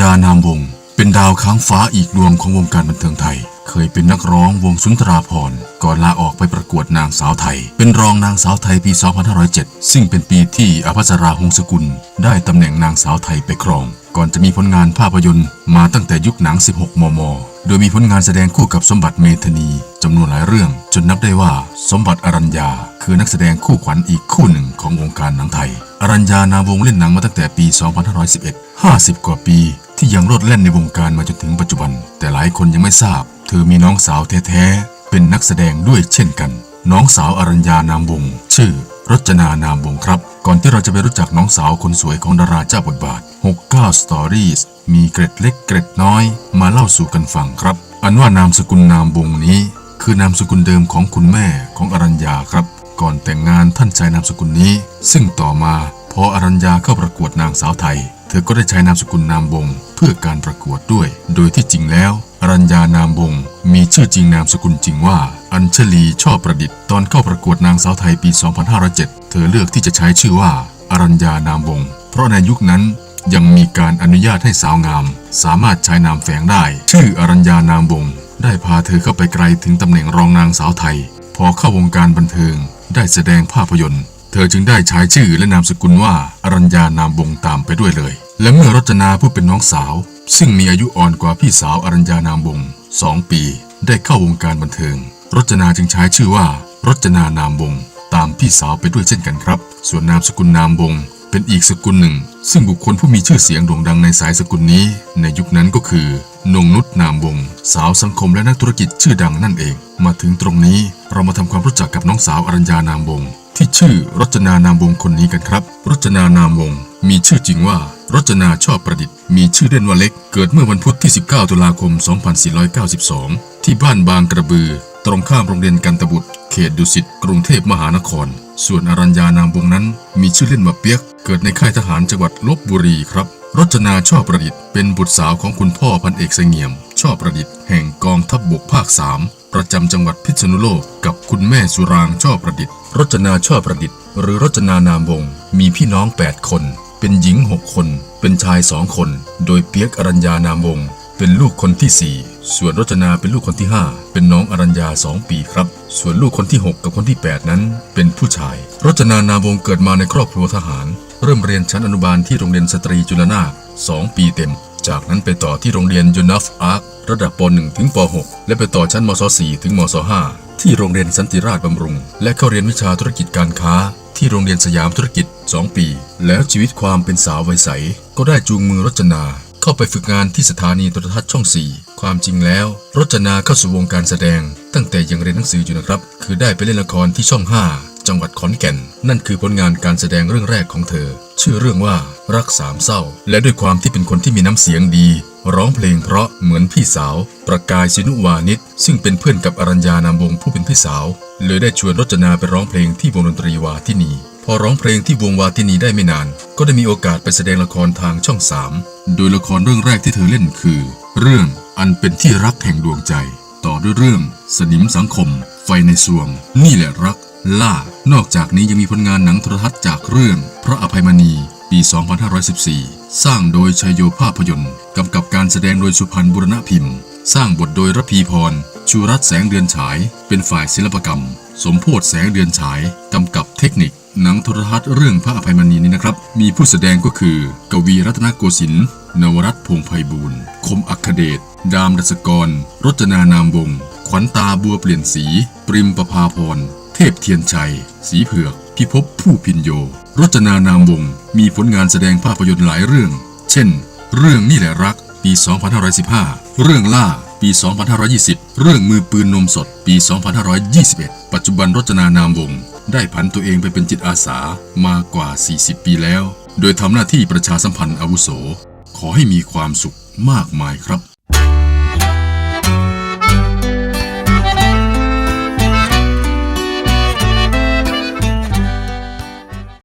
ญานามวงศ์เป็นดาวค้างฟ้าอีกดวงของวงการบันเทิงไทย เคยเป็นนักร้องวงสุนทราพรณ์ก่อนลาออกไปประกวดนางสาวไทย เป็นรองนางสาวไทยปี 2507 ซึ่งเป็นปีที่อภัสราหงสกุล ได้ตำแหน่งนางสาวไทยไปครอง ก่อนจะมีผลงานภาพยนตร์มาตั้งแต่ยุคหนัง 16 มม โดยมีผลงานแสดงคู่กับสมบัติเมธนีจำนวนหลายเรื่อง จนนับได้ว่าสมบัติอรัญญา คือนักแสดงคู่ขวัญอีกคู่หนึ่งของวงการหนังไทย อรัญญานามวงเล่นหนังมาตั้งแต่ปี 2511 50 กว่าปี ที่ยังโลดแล่นในวงการมาจนถึงปัจจุบัน แต่หลายคนยังไม่ทราบ เธอมีน้องสาวแท้ๆ เป็นนักแสดงด้วยเช่นกัน น้องสาวอรัญญานามวง ชื่อรจนานามวงครับ ก่อนที่เราจะไปรู้จักน้องสาวคนสวยของดาราเจ้าบทบาท 69 Stories มีเกร็ดเล็กเกร็ดน้อย มาเล่าสู่กันฟังครับ อันว่านามสกุลนามวงนี้ คือนามสกุลเดิมของคุณแม่ของอรัญญาครับ ก่อนแต่งงานท่านใช้นามสกุลนี้ ซึ่งต่อมา ออรัญญาเข้าประกวดนางสาวไทย เธอก็ได้ใช้นามสกุลนามวงเพื่อการประกวดด้วย โดยที่จริงแล้วอรัญญานามวงมีชื่อจริงนามสกุลจริงว่า อัญชลีชอบประดิษฐ์ตอนเข้าประกวดนางสาวไทยปี 2507 เธอเลือกที่จะใช้ชื่อว่าอรัญญานามวง เพราะในยุคนั้นยังมีการอนุญาตให้สาวงาม สามารถใช้นามแฝงได้ ชื่ออรัญญานามวงได้พาเธอเข้าไปไกลถึงตำแหน่งรองนางสาวไทย พอเข้าวงการบันเทิง ได้แสดงภาพยนตร์ เธอจึงได้ใช้ชื่อและนามสกุลว่าอรัญญานามวงตามไปด้วยเลย และเมื่อรจนาผู้เป็นน้องสาว ซึ่งมีอายุอ่อนกว่าพี่สาวอรัญญานามวงสองปี ได้เข้าวงการบันเทิง รจนาจึงใช้ชื่อว่ารจนานามวงตามพี่สาวไปด้วยเช่นกันครับ ส่วนนามสกุลนามวงเป็นอีกสกุลหนึ่ง ซึ่งบุคคลผู้มีชื่อเสียงโด่งดังในสายสกุลนี้ ในยุคนั้นก็คือนงนุษนามวง สาวสังคมและนักธุรกิจชื่อดังนั่นเอง มาถึงตรงนี้เรามาทำความรู้จักกับน้องสาวอรัญญานามวง ที่ชื่อรจนานามวงศ์คนนี้กันครับ รจนานามวงศ์มีชื่อจริงว่ารจนาชอบประดิษฐ์ มีชื่อเล่นว่าเล็ก เกิดเมื่อวันพุธที่ 19 ตุลาคม 2492 ที่บ้านบางกระบือ ตรงข้ามโรงเรียนกันตบุตร เขตดุสิต กรุงเทพมหานคร ส่วนอรัญญานามวงศ์นั้น มีชื่อเล่นว่าเปียก เกิดในค่ายทหารจังหวัดลบบุรีครับ รจนาชอบประดิษฐ์เป็นบุตรสาวของคุณพ่อพันเอกเสงี่ยม ชอบประดิษฐ์แห่งกองทัพบบกภาคสามประจำจังหวัดพิษณุโลกกับคุณแม่สุรางชอบประดิษฐ์ รจนาชอบประดิษฐ์ หรือรจนานามวงศ์มีพี่น้อง 8 คน เป็นหญิง 6 คน เป็นชาย2คน โดยเปียกอรัญญานามวงศ์ เป็นลูกคนที่ 4 ส่วนรจนาเป็นลูกคนที่ 5 เป็นน้องอรัญญา2ปีครับ ส่วนลูกคนที่ 6 กับคนที่ 8 นั้น เป็นผู้ชาย รจนานามวงเกิดมาในครอบครัวทหาร เริ่มเรียนชั้นอนุบาลที่โรงเรียนสตรีจุลนาถ2ปีเต็ม จากนั้นไปต่อที่โรงเรียนยูนัฟอาร์คระดับป .1 ถึงป .6 และไปต่อชั้นมศ .4 ถึงมศ .5 ที่โรงเรียนสันติราชบำรุง และเข้าเรียนวิชาธุรกิจการค้าที่โรงเรียนสยามธุรกิจ 2 ปี แล้วชีวิตความเป็นสาววัยใส ก็ได้จูงมือรจนา เข้าไปฝึกงานที่สถานีโทรทัศน์ช่อง 4 ความจริงแล้ว รจนาเข้าสู่วงการแสดง ตั้งแต่ยังเรียนหนังสืออยู่นะครับ คือได้ไปเล่นละครที่ช่อง 5 จังหวัดขอนแก่น นั่นคือผลงานการแสดงเรื่องแรกของเธอ ชื่อเรื่องว่ารักสามเศร้า และด้วยความที่เป็นคนที่มีน้ำเสียงดี ร้องเพลงเพราะเหมือนพี่สาว ประกายสินุวานิชซึ่งเป็นเพื่อนกับอรัญญานามวงศ์ผู้เป็นพี่สาวเลยได้ชวนรจนาไปร้องเพลงที่วงดนตรีวาทินีพ อร้องเพลงที่วงวาทินีได้ไม่นาน ก็ได้มีโอกาสไปแสดงละครทางช่องสามโดยละครเรื่องแรกที่เธอเล่นคือ เรื่องอันเป็นที่รักแห่งดวงใจ ต่อด้วยเรื่อง สนิมสังคม ไฟในสวง นี่แหละรัก ล่า นอกจากนี้ยังมีผลงานหนังโทรทัศน์จากเรื่อง พระอภัยมณี ปี 2514 สร้างโดยชัยโยภาพยนตร์กำกับการแสดงโดยสุพรรณบุรณพิมพ์ สร้างบทโดยระพีพรชูรัตแสงเดือนฉาย เป็นฝ่ายศิลปกรรม สมโพธแสงเดือนฉายกำกับเทคนิค หนังโทรทัศน์เรื่องพระอภัยมณีนี้นะครับ มีผู้แสดงก็คือ กวีรัตนโกสินทร์นวรัตน์พงไพบูลย์คมอัคเดช ดามดัสกร รจนานามวงศขวัญตาบัวเปลี่ยนสี ปริมประภาพร เทพเทียนชัย สีเผือก พิภพผู้พินโย รจนานามวงศมีผลงานแสดงภาพยนตร์หลายเรื่อง เช่น เรื่องนี่แหละรัก ปี 2515 เรื่องล่า ปี 2520 เรื่องมือปืนนมสด ปี 2521 ปัจจุบันรจนานามวงศ ได้ผันตัวเองไปเป็นจิตอาสามากว่า 40 ปีแล้ว โดยทำหน้าที่ประชาสัมพันธ์อาวุโส ขอให้มีความสุขมากมายครับ